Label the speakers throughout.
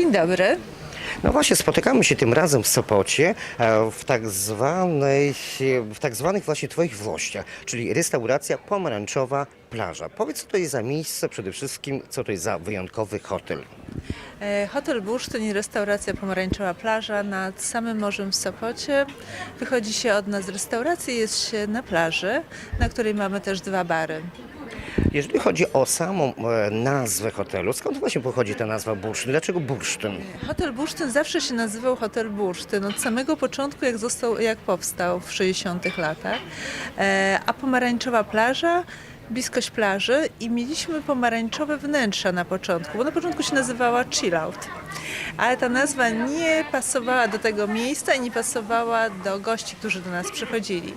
Speaker 1: Dzień dobry.
Speaker 2: No właśnie, spotykamy się tym razem w Sopocie e, w tak zwanej, w tak zwanych właśnie Twoich włościach, czyli restauracja pomarańczowa plaża. Powiedz, co to jest za miejsce, przede wszystkim, co to jest za wyjątkowy hotel.
Speaker 1: E, Hotel Bursztyn i restauracja Pomarańczowa Plaża nad samym morzem w Sopocie. Wychodzi się od nas z restauracji, jest się na plaży, na której mamy też dwa bary.
Speaker 2: Jeżeli chodzi o samą e, nazwę hotelu, skąd właśnie pochodzi ta nazwa Bursztyn? Dlaczego Bursztyn?
Speaker 1: Hotel Bursztyn zawsze się nazywał Hotel Bursztyn od samego początku, jak, został, jak powstał w 60 latach. E, a Pomarańczowa Plaża bliskość plaży i mieliśmy pomarańczowe wnętrza na początku, bo na początku się nazywała Chill Out. Ale ta nazwa nie pasowała do tego miejsca i nie pasowała do gości, którzy do nas przychodzili.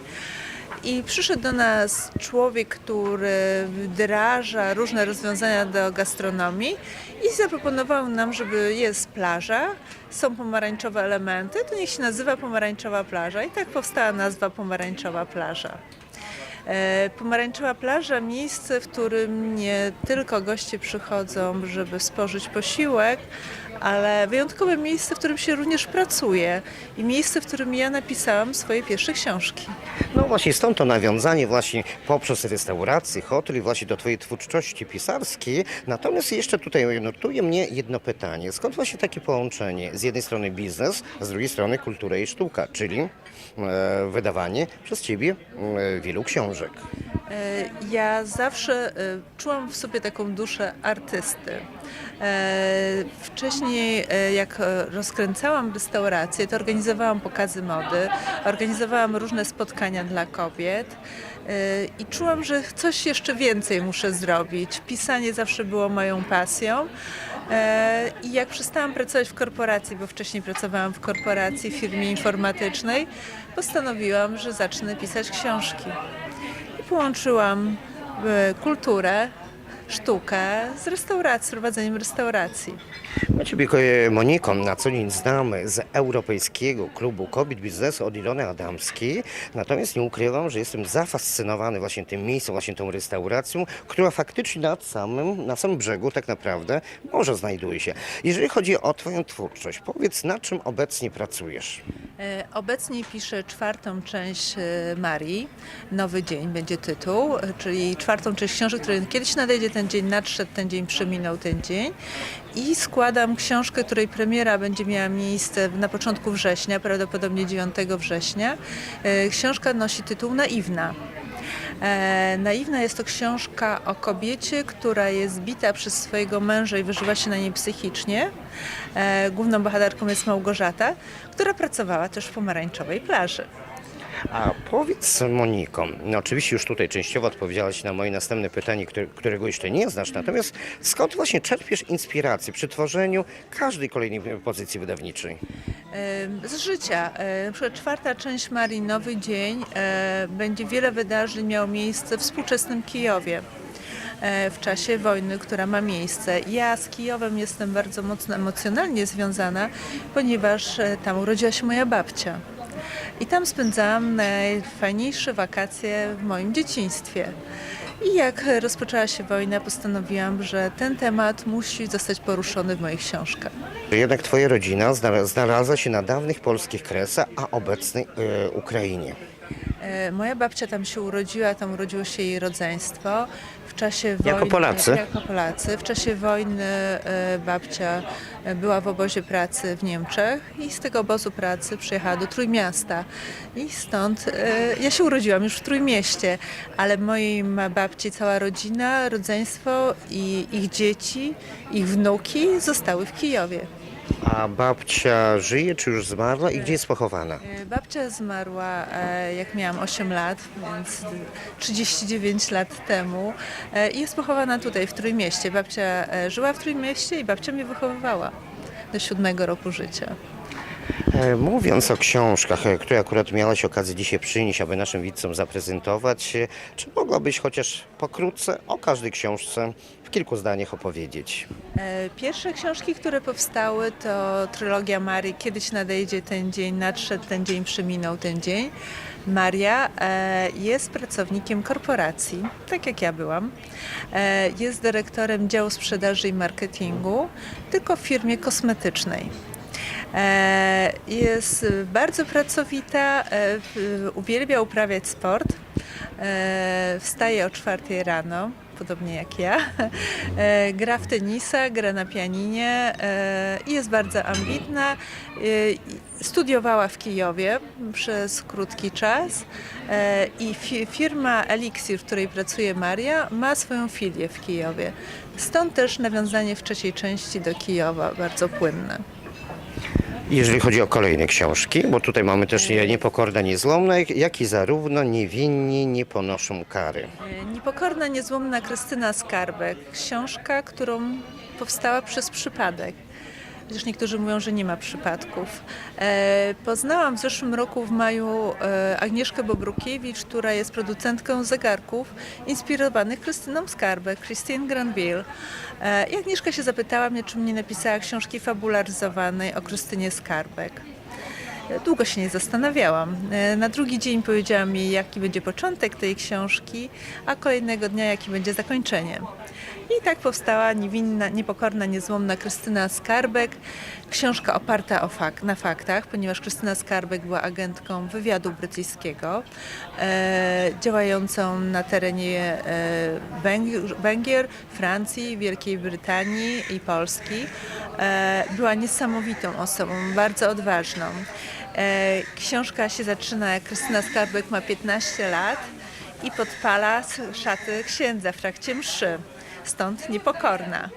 Speaker 1: I przyszedł do nas człowiek, który wdraża różne rozwiązania do gastronomii i zaproponował nam, żeby jest plaża, są pomarańczowe elementy, to niech się nazywa pomarańczowa plaża. I tak powstała nazwa pomarańczowa plaża. E, Pomarańczowa plaża, miejsce, w którym nie tylko goście przychodzą, żeby spożyć posiłek, ale wyjątkowe miejsce, w którym się również pracuje i miejsce, w którym ja napisałam swoje pierwsze książki.
Speaker 2: No właśnie, stąd to nawiązanie właśnie poprzez restaurację, hotel i właśnie do Twojej twórczości pisarskiej. Natomiast jeszcze tutaj notuje mnie jedno pytanie. Skąd właśnie takie połączenie? Z jednej strony biznes, z drugiej strony kultura i sztuka, czyli wydawanie przez Ciebie e, wielu książek.
Speaker 1: E, Ja zawsze e, czułam w sobie taką duszę artysty. E, Wcześniej, e, jak e, rozkręcałam restaurację, to organizowałam pokazy mody, organizowałam różne spotkania dla kobiet e, i czułam, że coś jeszcze więcej muszę zrobić. Pisanie zawsze było moją pasją. E, I jak przestałam pracować w korporacji, bo wcześniej pracowałam w korporacji, w firmie informatycznej, postanowiłam, że zacznę pisać książki. I połączyłam e, kulturę, sztukę z restauracji, z prowadzeniem restauracji.
Speaker 2: My Ciebie, e, Moniko, na co dzień znamy z Europejskiego Klubu Kobiet Biznesu od Ilony Adamskiej. Natomiast nie ukrywam, że jestem zafascynowany właśnie tym miejscem, właśnie tą restauracją, która faktycznie nad samym, na samym brzegu tak naprawdę morza znajduje się. Jeżeli chodzi o Twoją twórczość, powiedz na czym obecnie pracujesz?
Speaker 1: E, Obecnie piszę czwartą część e, Marii. Nowy dzień będzie tytuł, czyli czwartą część książek, której kiedyś nadejdzie ten dzień, nadszedł ten dzień, przeminął ten dzień. I składam książkę, której premiera będzie miała miejsce na początku września, prawdopodobnie 9 września. E, Książka nosi tytuł Naiwna. E, Naiwna jest to książka o kobiecie, która jest bita przez swojego męża i wyżywa się na niej psychicznie. E, Główną bohaterką jest Małgorzata, która pracowała też w pomarańczowej plaży.
Speaker 2: A powiedz Moniko, no oczywiście już tutaj częściowo odpowiedziałaś na moje następne pytanie, które, którego jeszcze nie znasz, natomiast skąd właśnie czerpiesz inspirację przy tworzeniu każdej kolejnej pozycji wydawniczej?
Speaker 1: Z życia. Na przykład czwarta część Marii Nowy Dzień będzie wiele wydarzeń miało miejsce w współczesnym Kijowie. W czasie wojny, która ma miejsce. Ja z Kijowem jestem bardzo mocno emocjonalnie związana, ponieważ e, tam urodziła się moja babcia. I tam spędzałam najfajniejsze wakacje w moim dzieciństwie. I jak rozpoczęła się wojna, postanowiłam, że ten temat musi zostać poruszony w moich książkach.
Speaker 2: Jednak twoja rodzina znalazła, się na dawnych polskich kresach, a obecnej e, Ukrainie.
Speaker 1: E, Moja babcia tam się urodziła, tam urodziło się jej rodzeństwo. W czasie
Speaker 2: Jako
Speaker 1: wojny,
Speaker 2: Polacy?
Speaker 1: Jako Polacy. W czasie wojny e, babcia e, była w obozie pracy w Niemczech i z tego obozu pracy przyjechała do Trójmiasta. I stąd ja się urodziłam już w Trójmieście, ale mojej babci cała rodzina, rodzeństwo i ich dzieci, ich wnuki zostały w Kijowie.
Speaker 2: A babcia żyje, czy już zmarła i gdzie jest pochowana?
Speaker 1: E, Babcia zmarła e, jak miałam 8 lat, więc 39 lat temu e, i jest pochowana tutaj w Trójmieście. Babcia żyła w Trójmieście i babcia mnie wychowywała do siódmego roku życia.
Speaker 2: E, Mówiąc o książkach, e, które akurat miałaś okazję dzisiaj przynieść, aby naszym widzom zaprezentować, e, czy mogłabyś chociaż pokrótce o każdej książce w kilku zdaniach opowiedzieć?
Speaker 1: Pierwsze książki, które powstały to trylogia Marii Kiedyś nadejdzie ten dzień, nadszedł ten dzień, przeminął ten dzień. Maria jest pracownikiem korporacji, tak jak ja byłam. Jest dyrektorem działu sprzedaży i marketingu, tylko w firmie kosmetycznej. E, Jest bardzo pracowita, e, uwielbia uprawiać sport. E, Wstaje o czwartej rano, podobnie jak ja. Gra w tenisa, gra na pianinie i jest bardzo ambitna. Studiowała w Kijowie przez krótki czas i fi- firma Elixir, w której pracuje Maria, ma swoją filię w Kijowie. Stąd też nawiązanie w trzeciej części do Kijowa bardzo płynne.
Speaker 2: Jeżeli chodzi o kolejne książki, bo tutaj mamy też Niepokorna, Niezłomna, jak i zarówno Niewinni nie ponoszą kary.
Speaker 1: E, Niepokorna, niezłomna Krystyna Skarbek. Książka, którą powstała przez przypadek. Chociaż niektórzy mówią, że nie ma przypadków. E, poznałam w zeszłym roku w maju e, Agnieszkę Bobrukiewicz, która jest producentką zegarków inspirowanych Krystyną Skarbek, Christine Granville. E, I Agnieszka się zapytała mnie, czy nie napisała książki fabularyzowanej o Krystynie Skarbek. Długo się nie zastanawiałam. Na drugi dzień powiedziałam jej, jaki będzie początek tej książki, a kolejnego dnia, jaki będzie zakończenie. I tak powstała niewinna, niepokorna, niezłomna Krystyna Skarbek. Książka oparta o na faktach, ponieważ Krystyna Skarbek była agentką wywiadu brytyjskiego, e, działającą na terenie e, Węgier, Francji, Wielkiej Brytanii i Polski. E, była niesamowitą osobą, bardzo odważną. E, książka się zaczyna, jak Krystyna Skarbek ma 15 lat i podpala szaty księdza w trakcie mszy. Stąd niepokorna.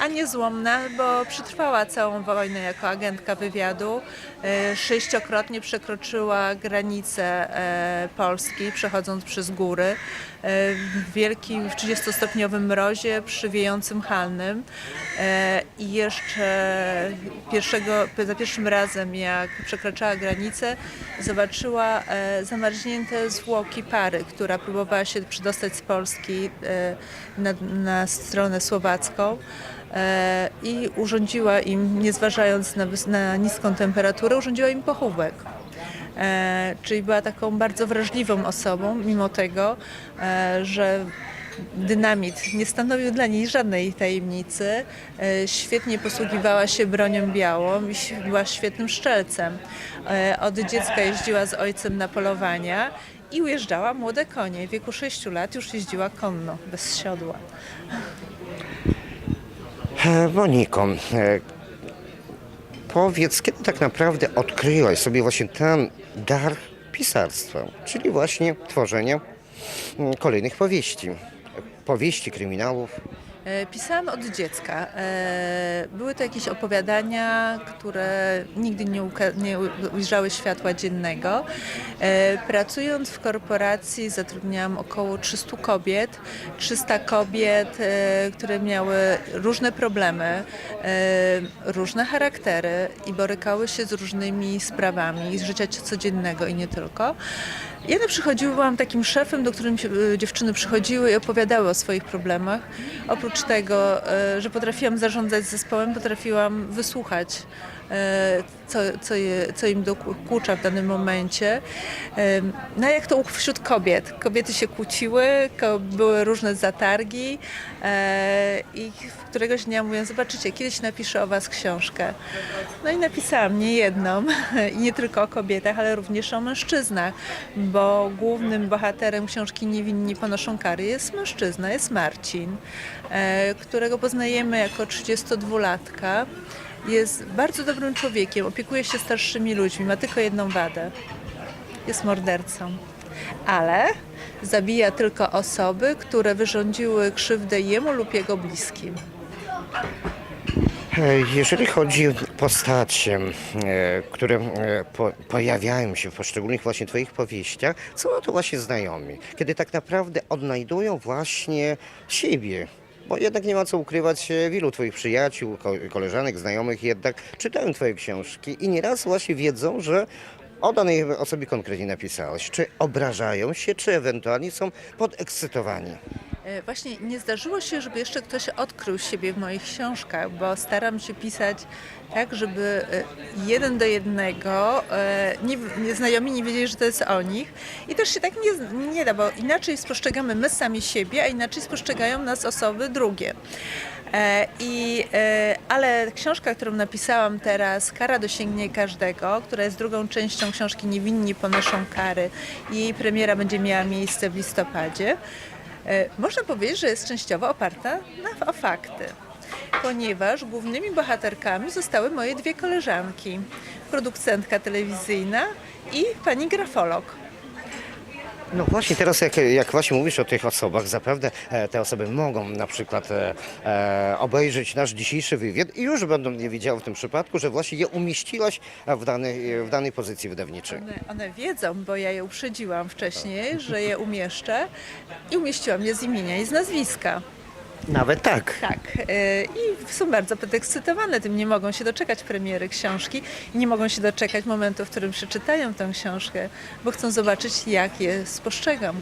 Speaker 1: A niezłomna, bo przetrwała całą wojnę jako agentka wywiadu. E, Sześciokrotnie przekroczyła granice e, Polski, przechodząc przez góry. Wielkim, w 30-stopniowym mrozie przy wiejącym halnym. E, I jeszcze pierwszego, za pierwszym razem, jak przekraczała granicę, zobaczyła e, zamarznięte zwłoki pary, która próbowała się przedostać z Polski e, na, na stronę słowacką i urządziła im, nie zważając na, na niską temperaturę, urządziła im pochówek. E, czyli była taką bardzo wrażliwą osobą, mimo tego, e, że dynamit nie stanowił dla niej żadnej tajemnicy. E, świetnie posługiwała się bronią białą i była świetnym szczelcem. Od dziecka jeździła z ojcem na polowania i ujeżdżała młode konie. W wieku 6 lat już jeździła konno, bez siodła.
Speaker 2: Moniko, powiedz, kiedy tak naprawdę odkryłaś sobie właśnie ten dar pisarstwa, czyli właśnie tworzenia mm, kolejnych powieści, powieści, kryminałów.
Speaker 1: E, Pisałam od dziecka. E, Były to jakieś opowiadania, które nigdy nie, nie ujrzały światła dziennego. E, Pracując w korporacji zatrudniałam około 300 kobiet. 300 kobiet, które miały różne problemy, różne charaktery i borykały się z różnymi sprawami z życia codziennego i nie tylko. Ja przychodziły, byłam takim szefem, do którym y, dziewczyny przychodziły i opowiadały o swoich problemach. Oprócz tego, y, że potrafiłam zarządzać zespołem, potrafiłam wysłuchać, co, co, je, co im dokucza w danym momencie. No jak to wśród kobiet. Kobiety się kłóciły, były różne zatargi y, i któregoś dnia mówię, zobaczycie, kiedyś napiszę o was książkę. No i napisałam nie jedną i nie tylko o kobietach, ale również o mężczyznach, bo głównym bohaterem książki Niewinni ponoszą kary jest mężczyzna, jest Marcin, e, którego poznajemy jako 32-latka. Jest bardzo dobrym człowiekiem, opiekuje się starszymi ludźmi, ma tylko jedną wadę. Jest mordercą. Ale zabija tylko osoby, które wyrządziły krzywdę jemu lub jego bliskim.
Speaker 2: Jeżeli chodzi o postacie, e, które e, po, pojawiają się w poszczególnych właśnie Twoich powieściach, są to właśnie znajomi, kiedy tak naprawdę odnajdują właśnie siebie Bo jednak nie ma co ukrywać, e, wielu Twoich przyjaciół, ko- koleżanek, znajomych jednak czytają Twoje książki i nieraz właśnie wiedzą, że o danej osobie konkretnie napisałeś. Czy obrażają się, czy ewentualnie są podekscytowani.
Speaker 1: E, Właśnie nie zdarzyło się, żeby jeszcze ktoś odkrył siebie w moich książkach, bo staram się pisać tak, żeby e, jeden do jednego e, nie, znajomi nie wiedzieli, że to jest o nich. I też się tak nie, nie da, bo inaczej spostrzegamy my sami siebie, a inaczej spostrzegają nas osoby drugie. I, ale książka, którą napisałam teraz, Kara dosięgnie każdego, która jest drugą częścią książki Niewinni ponoszą kary i jej premiera będzie miała miejsce w listopadzie, można powiedzieć, że jest częściowo oparta na, o fakty, ponieważ głównymi bohaterkami zostały moje dwie koleżanki, producentka telewizyjna i pani grafolog.
Speaker 2: No właśnie teraz jak, jak właśnie mówisz o tych osobach, zapewne e, te osoby mogą na przykład e, e, obejrzeć nasz dzisiejszy wywiad i już będą nie wiedziały w tym przypadku, że właśnie je umieściłaś w danej, w danej pozycji wydawniczej.
Speaker 1: One, one wiedzą, bo ja je uprzedziłam wcześniej, że je umieszczę i umieściłam je z imienia i z nazwiska.
Speaker 2: Nawet tak.
Speaker 1: Tak. e, I są bardzo podekscytowane tym, nie mogą się doczekać premiery książki i nie mogą się doczekać momentu, w którym przeczytają tę książkę, bo chcą zobaczyć, jak je spostrzegam.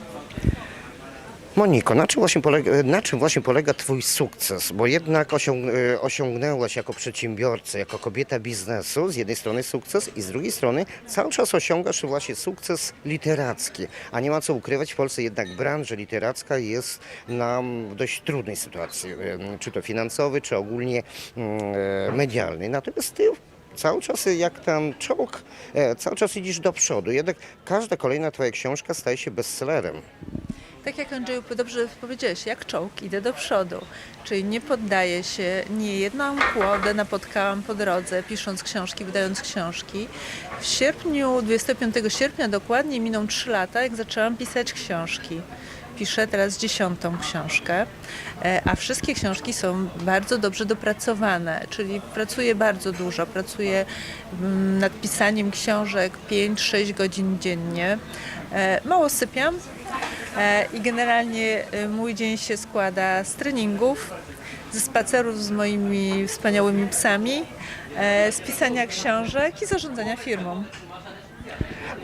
Speaker 2: Moniko, na czym, właśnie polega, na czym właśnie polega Twój sukces? Bo jednak osiąg, e, osiągnęłaś jako przedsiębiorca, jako kobieta biznesu, z jednej strony sukces i z drugiej strony cały czas osiągasz właśnie sukces literacki. A nie ma co ukrywać, w Polsce jednak branża literacka jest na dość trudnej sytuacji, czy to finansowej, czy ogólnie e, medialnej. Natomiast Ty cały czas jak tam czołg, e, cały czas idziesz do przodu. Jednak każda kolejna Twoja książka staje się bestsellerem.
Speaker 1: Tak jak Andrzeju dobrze powiedziałeś, jak czołg idę do przodu. Czyli nie poddaję się, nie jedną kłodę napotkałam po drodze, pisząc książki, wydając książki. W sierpniu, 25 sierpnia dokładnie miną 3 lata, jak zaczęłam pisać książki. Piszę teraz dziesiątą książkę, e, a wszystkie książki są bardzo dobrze dopracowane, czyli pracuję bardzo dużo, pracuję mm, nad pisaniem książek 5-6 godzin dziennie. E, Mało sypiam, I generalnie e, mój dzień się składa z treningów, ze spacerów z moimi wspaniałymi psami, e, z pisania książek i zarządzania firmą.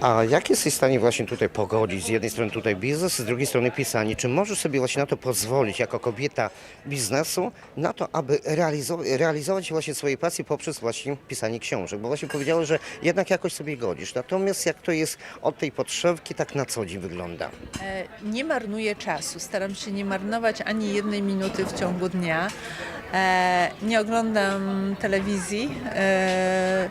Speaker 2: A jak jesteś w stanie właśnie tutaj pogodzić z jednej strony tutaj biznes, z drugiej strony pisanie? Czy możesz sobie właśnie na to pozwolić jako kobieta biznesu, na to, aby realizować, realizować właśnie swoje pasje poprzez właśnie pisanie książek? Bo właśnie powiedziałeś, że jednak jakoś sobie godzisz. Natomiast jak to jest od tej potrzebki, tak na co dzień wygląda?
Speaker 1: E, Nie marnuję czasu, staram się nie marnować ani jednej minuty w ciągu dnia. E, Nie oglądam telewizji, e,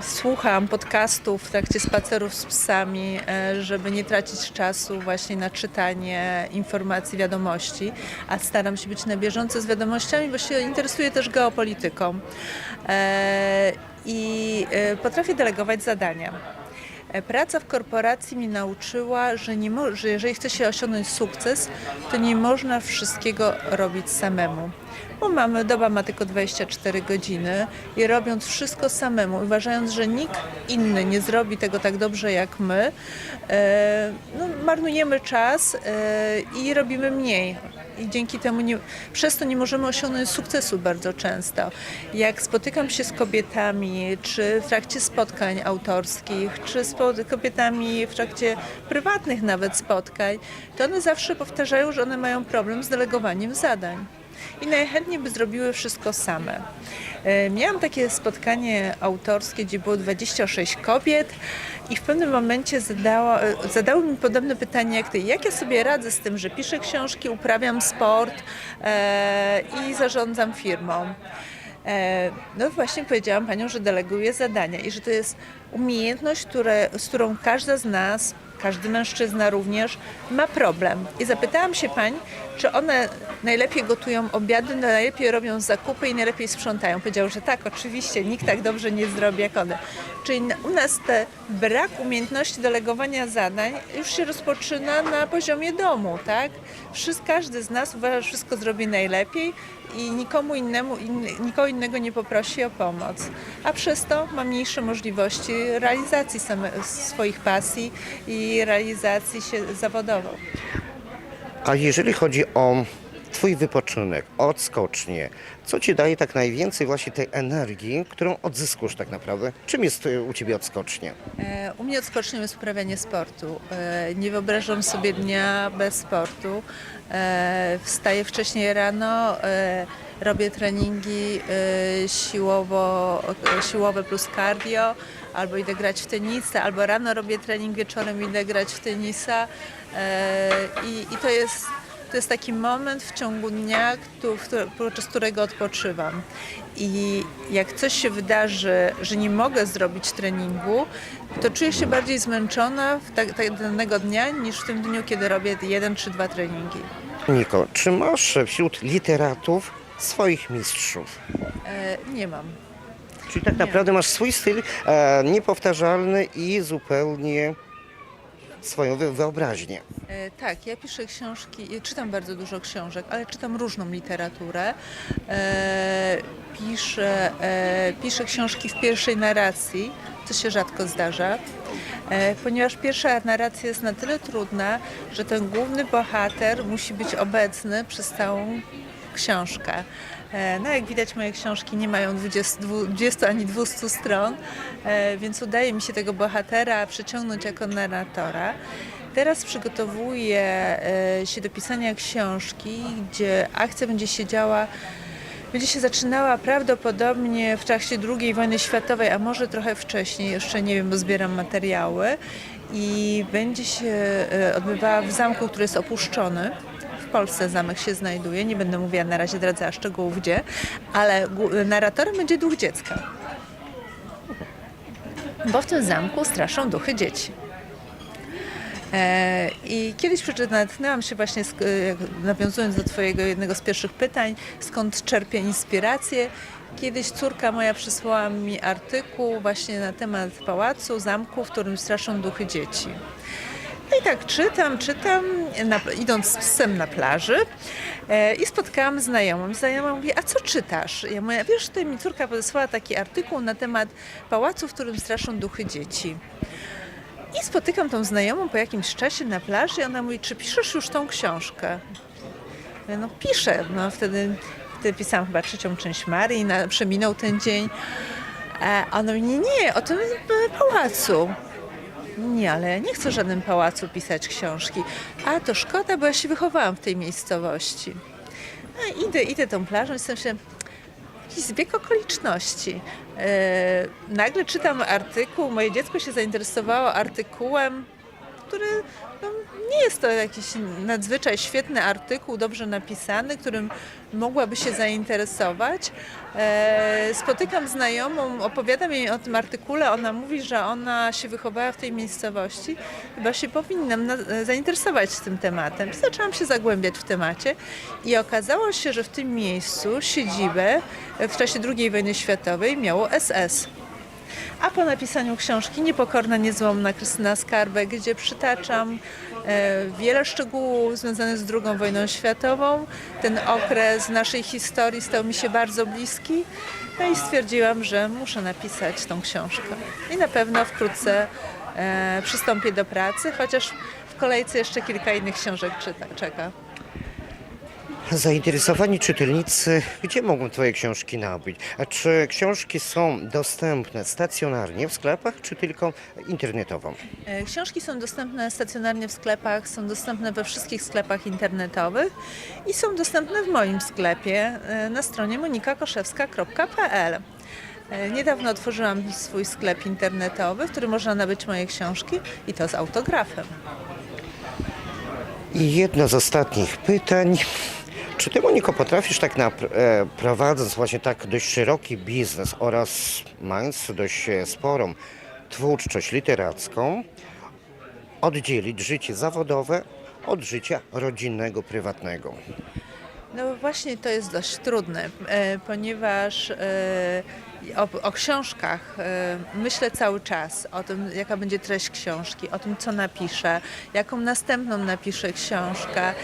Speaker 1: słucham podcastów w trakcie spacerów z psami, e, żeby nie tracić czasu właśnie na czytanie informacji, wiadomości, a staram się być na bieżąco z wiadomościami, bo się interesuję też geopolityką E, i e, potrafię delegować zadania. Praca w korporacji mi nauczyła, że, nie mo- że jeżeli chce się osiągnąć sukces, to nie można wszystkiego robić samemu. Bo mamy, doba ma tylko 24 godziny i robiąc wszystko samemu, uważając, że nikt inny nie zrobi tego tak dobrze jak my, e, no, marnujemy czas e, i robimy mniej. I dzięki temu nie, przez to nie możemy osiągnąć sukcesu bardzo często. Jak spotykam się z kobietami, czy w trakcie spotkań autorskich, czy z kobietami w trakcie prywatnych nawet spotkań, to one zawsze powtarzają, że one mają problem z delegowaniem zadań. I najchętniej by zrobiły wszystko same. E, Miałam takie spotkanie autorskie, gdzie było 26 kobiet i w pewnym momencie zadała, e, zadały mi podobne pytanie jak ty. Jak ja sobie radzę z tym, że piszę książki, uprawiam sport e, i zarządzam firmą? E, No właśnie powiedziałam Panią, że deleguję zadania i że to jest umiejętność, które, z którą każda z nas, każdy mężczyzna również ma problem. I zapytałam się Pań, czy one najlepiej gotują obiady, najlepiej robią zakupy i najlepiej sprzątają. Powiedział, że tak, oczywiście, nikt tak dobrze nie zrobi jak one. Czyli u nas ten brak umiejętności delegowania zadań już się rozpoczyna na poziomie domu, tak? Wszystko, każdy z nas uważa, że wszystko zrobi najlepiej i nikomu innemu, in, nikogo innego nie poprosi o pomoc. A przez to ma mniejsze możliwości realizacji same, swoich pasji i realizacji się zawodową.
Speaker 2: A jeżeli chodzi o twój wypoczynek, odskocznie, co ci daje tak najwięcej właśnie tej energii, którą odzyskujesz tak naprawdę? Czym jest e, u ciebie odskocznie?
Speaker 1: U mnie odskocznią jest uprawianie sportu. E, Nie wyobrażam sobie dnia bez sportu. E, Wstaję wcześniej rano, robię treningi siłowo, siłowe plus cardio, albo idę grać w tenisa, albo rano robię trening, wieczorem idę grać w tenisa. E, I, i to jest to jest taki moment w ciągu dnia, podczas którego odpoczywam. I jak coś się wydarzy, że nie mogę zrobić treningu, to czuję się bardziej zmęczona w tak, tak danego dnia niż w tym dniu, kiedy robię jeden czy dwa treningi.
Speaker 2: Niko, czy masz wśród literatów swoich mistrzów?
Speaker 1: E, nie mam.
Speaker 2: Czyli tak naprawdę masz swój styl e, niepowtarzalny i zupełnie swoją wy- wyobraźnię.
Speaker 1: E, Tak, ja piszę książki, czytam bardzo dużo książek, ale czytam różną literaturę. E, piszę, e, piszę książki w pierwszej narracji, co się rzadko zdarza, e, ponieważ pierwsza narracja jest na tyle trudna, że ten główny bohater musi być obecny przez całą książkę. E, No jak widać moje książki nie mają 20, 20 ani 200 stron, e, więc udaje mi się tego bohatera przyciągnąć jako narratora. Teraz przygotowuję e, się do pisania książki, gdzie akcja będzie się działa będzie się zaczynała prawdopodobnie w trakcie II wojny światowej, a może trochę wcześniej, jeszcze nie wiem, bo zbieram materiały. I będzie się odbywała w zamku, który jest opuszczony. Polsce zamek się znajduje, nie będę mówiła na razie, zdradzała szczegółów gdzie, ale narratorem będzie duch dziecka. Bo w tym zamku straszą duchy dzieci. E, I kiedyś przeczytałam, się właśnie, e, nawiązując do Twojego jednego z pierwszych pytań, skąd czerpię inspirację. Kiedyś córka moja przysłała mi artykuł właśnie na temat pałacu, zamku, w którym straszą duchy dzieci. No i tak czytam, czytam, na, idąc z psem na plaży e, i spotkałam znajomą. I Znajoma mówi, a co czytasz? Ja mówię, wiesz, tutaj mi córka podesłała taki artykuł na temat pałacu, w którym straszą duchy dzieci. I spotykam tą znajomą po jakimś czasie na plaży i ona mówi, czy piszesz już tą książkę? Ja, no piszę. No wtedy, wtedy pisałam chyba trzecią część Marii, na, przeminął ten dzień. E, A ona mówi, nie, nie, o tym pałacu. Nie, ale nie chcę w żadnym pałacu pisać książki. A to szkoda, bo ja się wychowałam w tej miejscowości. No, idę, idę tą plażą i jestem się, jakiś zbieg okoliczności. E, nagle czytam artykuł, moje dziecko się zainteresowało artykułem, który no, nie jest to jakiś nadzwyczaj świetny artykuł, dobrze napisany, którym mogłaby się zainteresować. E, spotykam znajomą, opowiadam jej o tym artykule, ona mówi, że ona się wychowała w tej miejscowości, chyba się powinnam na, zainteresować tym tematem. Zaczęłam się zagłębiać w temacie i okazało się, że w tym miejscu siedzibę w czasie II wojny światowej miało SS. A po napisaniu książki Niepokorna, niezłomna Krystyna Skarbek, gdzie przytaczam e, wiele szczegółów związanych z II wojną światową, ten okres naszej historii stał mi się bardzo bliski. No i stwierdziłam, że muszę napisać tą książkę. I na pewno wkrótce e, przystąpię do pracy, chociaż w kolejce jeszcze kilka innych książek czyta, czeka.
Speaker 2: Zainteresowani czytelnicy, gdzie mogą Twoje książki nabyć? A czy książki są dostępne stacjonarnie w sklepach, czy tylko internetowo?
Speaker 1: E, Książki są dostępne stacjonarnie w sklepach, są dostępne we wszystkich sklepach internetowych i są dostępne w moim sklepie e, na stronie monikakoszewska.pl. E, Niedawno otworzyłam swój sklep internetowy, w którym można nabyć moje książki i to z autografem.
Speaker 2: I jedno z ostatnich pytań. Czy Ty, Moniko, potrafisz tak na, e, prowadząc właśnie tak dość szeroki biznes oraz mając dość e, sporą twórczość literacką, oddzielić życie zawodowe od życia rodzinnego, prywatnego?
Speaker 1: No właśnie to jest dość trudne, e, ponieważ o, o książkach e, myślę cały czas, o tym jaka będzie treść książki, o tym co napiszę, jaką następną napiszę książkę.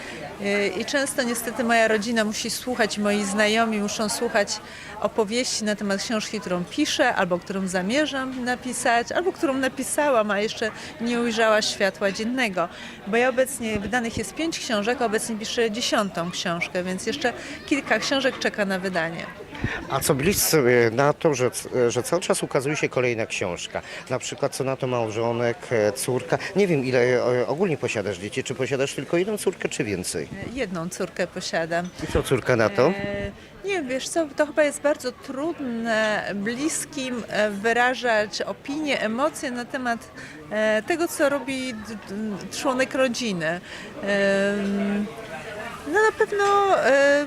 Speaker 1: E, I często niestety moja rodzina musi słuchać, moi znajomi muszą słuchać opowieści na temat książki, którą piszę, albo którą zamierzam napisać, albo którą napisałam, a jeszcze nie ujrzała światła dziennego. Bo ja obecnie, wydanych jest pięć książek, a obecnie piszę dziesiątą książkę, więc jeszcze kilka książek czeka na wydanie.
Speaker 2: A co bliscy na to, że, że cały czas ukazuje się kolejna książka? Na przykład co na to małżonek, e, córka. Nie wiem ile e, ogólnie posiadasz dzieci. Czy posiadasz tylko jedną córkę, czy więcej?
Speaker 1: Jedną córkę posiadam.
Speaker 2: I co córka na to?
Speaker 1: E, Nie, wiesz co, to chyba jest bardzo trudne bliskim e, wyrażać opinie, emocje na temat e, tego, co robi członek rodziny. No na pewno e,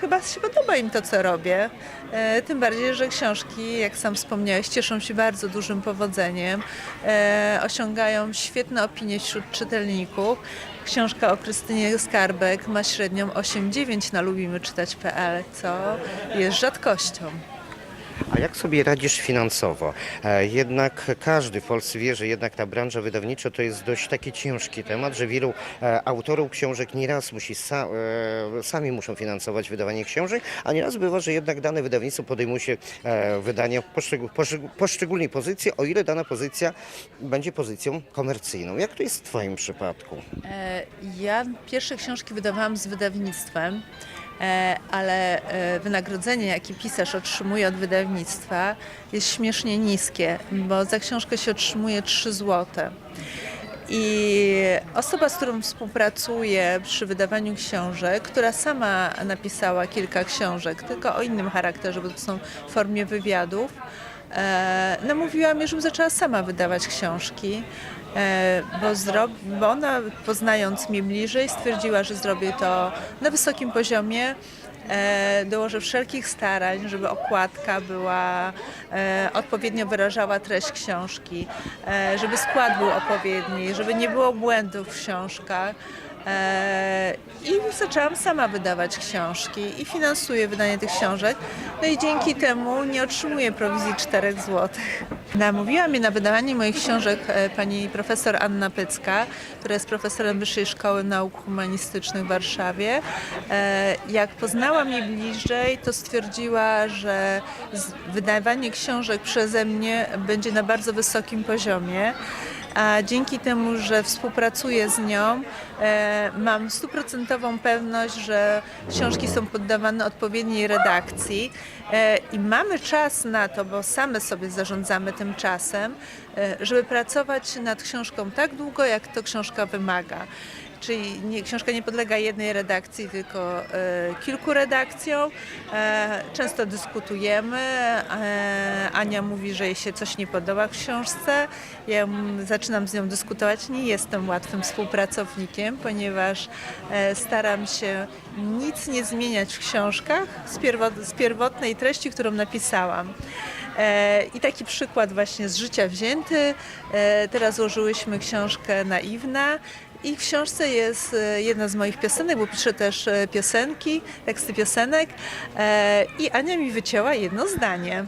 Speaker 1: chyba się podoba im to, co robię. E, Tym bardziej, że książki, jak sam wspomniałeś, cieszą się bardzo dużym powodzeniem, e, osiągają świetne opinie wśród czytelników. Książka o Krystynie Skarbek ma średnią 8,9 na lubimyczytać.pl, co jest rzadkością.
Speaker 2: A jak sobie radzisz finansowo? E, Jednak każdy w Polsce wie, że jednak ta branża wydawnicza to jest dość taki ciężki temat, że wielu e, autorów książek nieraz musi sa, e, sami muszą finansować wydawanie książek, a nieraz bywa, że jednak dane wydawnictwo podejmuje się wydania poszczegól, poszczegól, poszczególnej pozycji, o ile dana pozycja będzie pozycją komercyjną. Jak to jest w Twoim przypadku?
Speaker 1: Ja pierwsze książki wydawałam z wydawnictwem, ale e, wynagrodzenie, jakie pisarz otrzymuje od wydawnictwa, jest śmiesznie niskie, bo za książkę się otrzymuje 3 złote. I osoba, z którą współpracuję przy wydawaniu książek, która sama napisała kilka książek, tylko o innym charakterze, bo to są w formie wywiadów, e, namówiła mnie, żebym zaczęła sama wydawać książki. E, bo, bo ona, poznając mnie bliżej, stwierdziła, że zrobię to na wysokim poziomie. E, dołożę wszelkich starań, żeby okładka była e, odpowiednio wyrażała treść książki, żeby skład był odpowiedni, żeby nie było błędów w książkach. E, I zaczęłam sama wydawać książki i finansuję wydanie tych książek. No i dzięki temu nie otrzymuję prowizji 4 zł. Namówiła mnie na wydawanie moich książek e, pani profesor Anna Pycka, która jest profesorem Wyższej Szkoły Nauk Humanistycznych w Warszawie. E, Jak poznała mnie bliżej, to stwierdziła, że wydawanie książek przeze mnie będzie na bardzo wysokim poziomie a dzięki temu, że współpracuję z nią, e, mam stuprocentową pewność, że książki są poddawane odpowiedniej redakcji e, i mamy czas na to, bo same sobie zarządzamy tym czasem, e, żeby pracować nad książką tak długo, jak to książka wymaga. Czyli nie, książka nie podlega jednej redakcji, tylko e, kilku redakcjom. E, często dyskutujemy. E, Ania mówi, że jej się coś nie podoba w książce. Ja zaczynam z nią dyskutować. Nie jestem łatwym współpracownikiem, ponieważ staram się nic nie zmieniać w książkach z, pierwo- z pierwotnej treści, którą napisałam. I taki przykład właśnie z życia wzięty. Teraz złożyłyśmy książkę Naiwna i w książce jest e, jedna z moich piosenek, bo piszę też e, piosenki, teksty piosenek e, i Ania mi wycięła jedno zdanie.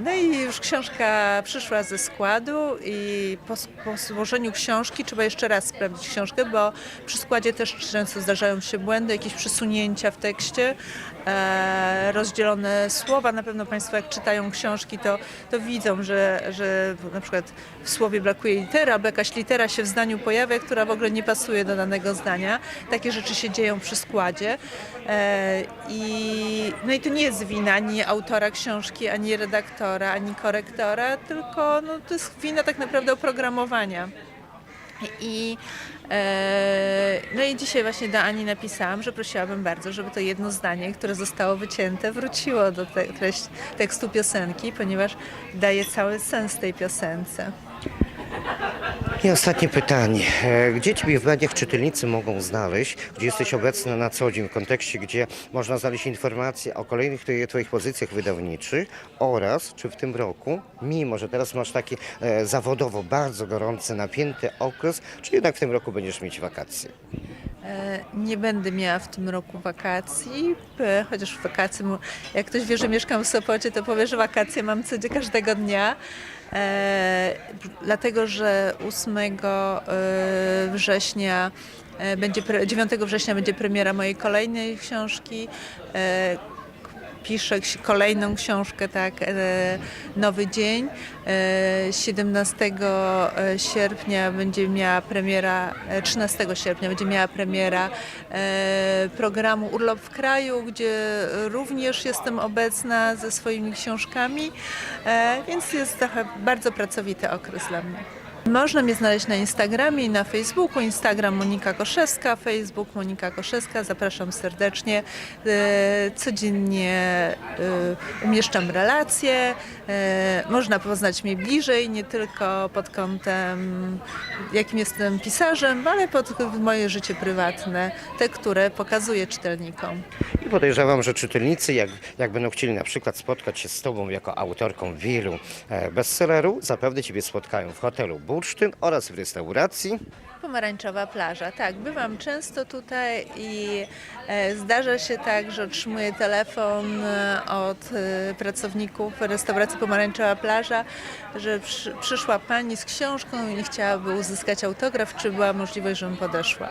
Speaker 1: No i już książka przyszła ze składu i po, po złożeniu książki trzeba jeszcze raz sprawdzić książkę, bo przy składzie też często zdarzają się błędy, jakieś przesunięcia w tekście, rozdzielone słowa. Na pewno Państwo jak czytają książki, to, to widzą, że, że na przykład w słowie brakuje litera, albo jakaś litera się w zdaniu pojawia, która w ogóle nie pasuje do danego zdania. Takie rzeczy się dzieją przy składzie. E, i, no i to nie jest wina ani autora książki, ani redaktora, ani korektora, tylko no, to jest wina tak naprawdę oprogramowania. I, e, no i dzisiaj właśnie do Ani napisałam, że prosiłabym bardzo, żeby to jedno zdanie, które zostało wycięte, wróciło do te, treść, tekstu piosenki, ponieważ daje cały sens tej piosence.
Speaker 2: I ostatnie pytanie. E, Gdzie Ciebie w mediach czytelnicy mogą znaleźć? Gdzie jesteś obecna na co dzień w kontekście, gdzie można znaleźć informacje o kolejnych Twoich pozycjach wydawniczych oraz czy w tym roku, mimo że teraz masz taki e, zawodowo bardzo gorący, napięty okres, czy jednak w tym roku będziesz mieć wakacje?
Speaker 1: E, Nie będę miała w tym roku wakacji, chociaż wakacje, mu- jak ktoś wie, że mieszkam w Sopocie, to powie, że wakacje mam codziennie każdego dnia. E, dlatego, że 8 e, września e, będzie, pre- 9 września będzie premiera mojej kolejnej książki. E, ksi- kolejną książkę, tak, e, Nowy Dzień. E, 17 sierpnia będzie miała premiera, e, 13 sierpnia będzie miała premiera e, programu Urlop w kraju, gdzie również jestem obecna ze swoimi książkami, e, więc jest trochę bardzo pracowity okres dla mnie. Można mnie znaleźć na Instagramie i na Facebooku. Instagram Monika Koszewska, Facebook Monika Koszewska. Zapraszam serdecznie. E, Codziennie e, umieszczam relacje. E, Można poznać mnie bliżej, nie tylko pod kątem, jakim jestem pisarzem, ale pod moje życie prywatne, te, które pokazuję czytelnikom.
Speaker 2: I podejrzewam, że czytelnicy, jak, jak będą chcieli na przykład spotkać się z Tobą jako autorką wielu bestsellerów, zapewne Ciebie spotkają w hotelu Bursztyn oraz w restauracji.
Speaker 1: Pomarańczowa plaża, tak. Bywam często tutaj i e, zdarza się tak, że otrzymuję telefon e, od e, pracowników restauracji Pomarańczowa Plaża, że przy, przyszła pani z książką i chciałaby uzyskać autograf, czy była możliwość, żebym podeszła.